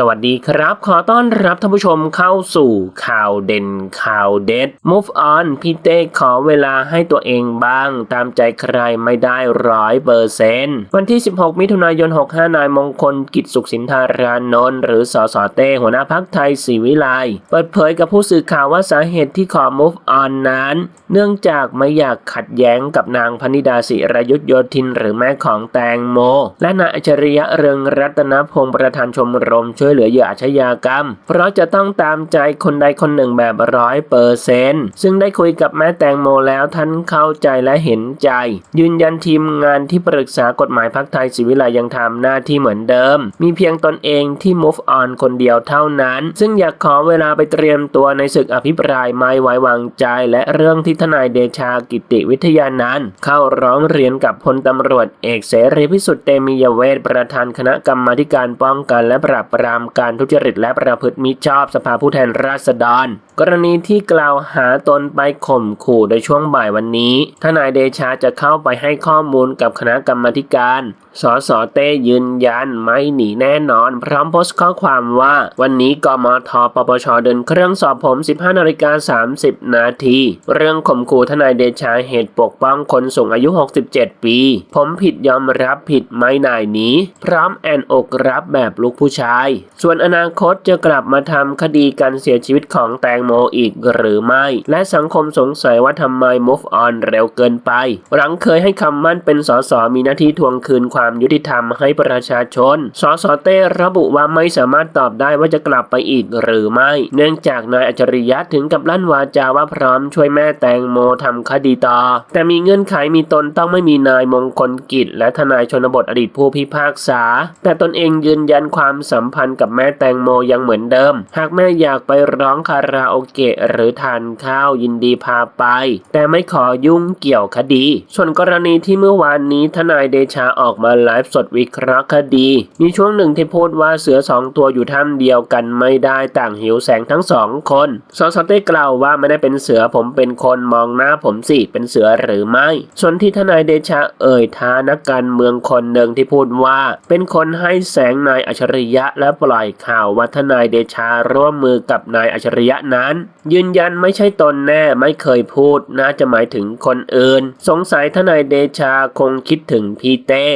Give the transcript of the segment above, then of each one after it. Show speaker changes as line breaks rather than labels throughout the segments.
สวัสดีครับ ขอต้อนรับท่านผู้ชมเข้าสู่ข่าวเด่นข่าวเด็ด Move on พี่เต้ขอเวลาให้ตัวเองบ้าง ตามใจใครไม่ได้ร้อยเปอร์เซนต์วันที่ 16 มิถุนายน 65 นายมงคลกิจสุขสินธารานนท์หรือสสเต้หัวหน้าพักไทยศรีวิไลเปิดเผยกับผู้สื่อข่าวว่าสาเหตุที่ขอ move on นั้น เนื่องจากไม่อยากขัดแย้งกับนางพนิดาศิรยุทธโยธินหรือแม่ของแตงโม และนายอัจฉริยะเรืองรัตนพงศ์ประธานชมรมช่วยเหลือเหยื่ออาชญากรรม เพราะจะต้องตามใจคนใดคนหนึ่งแบบร้อยเปอร์เซนต์ซึ่งได้คุยกับแม่แตงโมแล้วท่านเข้าใจและเห็นใจ ยืนยันทีมงานที่ปรึกษากฎหมายพักไทยศิวิไลยังทำหน้าที่เหมือนเดิม มีเพียงตนเองที่ move on คนเดียวเท่านั้น ซึ่งอยากขอเวลาไปเตรียมตัวในศึกอภิปรายไม่ไว้วางใจ และเรื่องที่ทนายเดชากิติวิทยานั้นเข้าร้องเรียนกับพลตำรวจเอกเสรีพิสุทธิ์เตมียเวทประธานคณะกรรมาการป้องกันและปราบปรามการทุจริตและประพฤติมิชอบสภาผู้แทนราษฎร กรณีที่กล่าวหาตนไปข่มขู่ในช่วงบ่ายวันนี้ ทนายเดชาจะเข้าไปให้ข้อมูลกับคณะกรรมการ สสเต้ยืนยันไม่หนีแน่นอน พร้อมโพสต์ข้อความว่า วันนี้กมทปปชเดินเครื่องสอบผม 15นาฬิกา30 นาที เรื่องข่มขู่ทนายเดชาเหตุปกป้องคนสูงอายุ 67 ปี ผมผิดยอมรับผิดไม่นายหนี้ พร้อมแอนอกรับแบบลูกผู้ชาย ส่วนอนาคตจะกลับมาทำคดีการเสียชีวิตของแตงโมอีกหรือไม่ และสังคมสงสัยว่าทำไม move on เร็วเกินไป หลังเคยให้คำมั่นเป็นสสมีหน้าที่ทวงคืนความยุติธรรมให้ประชาชน สสเต้ระบุว่าไม่สามารถตอบได้ว่าจะกลับไปอีกหรือไม่ เนื่องจากนายอัจฉริยะถึงกับลั่นวาจาว่าพร้อมช่วยแม่แตงโมทำคดีต่อ แต่มีเงื่อนไขมีตนต้องไม่มีนายมงคลกิจ และทนายชนบทอดีตผู้พิพากษา แต่ตนเองยืนยันความสัมพันธ์กับแม่แตงโมยังเหมือนเดิม หากแม่อยากไปร้องคาราโอเกะหรือทานข้าวยินดีพาไป แต่ไม่ขอยุ่งเกี่ยวคดี ส่วนกรณีที่เมื่อวานนี้ทนายเดชาออกมาไลฟ์สดวิเคราะห์คดี มีช่วงหนึ่งที่พูดว่าเสือสองตัวอยู่ถ้ำเดียวกันไม่ได้ต่างหิวแสงทั้งสองคนสสเต้กล่าวว่าไม่ได้เป็นเสือผมเป็นคนมองหน้าผมสิเป็นเสือหรือไม่ ส่วนที่ทนายเดชาเอ่ยท้านักการเมืองคนหนึ่งที่พูดว่า เป็นคนให้แสงนายอัจฉริยะและปล่อยข่าวว่าทนายเดชาร่วมมือกับนายอัจฉริยะนั้น ยืนยันไม่ใช่ตนแน่ไม่เคยพูด น่าจะหมายถึงคนอื่น สงสัยทนายเดชาคงคิดถึงพี่เต้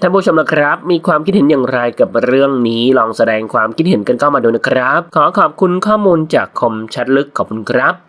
ท่านผู้ชมนะครับ มีความคิดเห็นอย่างไรกับเรื่องนี้ ลองแสดงความคิดเห็นกันเข้ามาดูนะครับ ขอขอบคุณข้อมูลจากคมชัดลึกขอบคุณครับ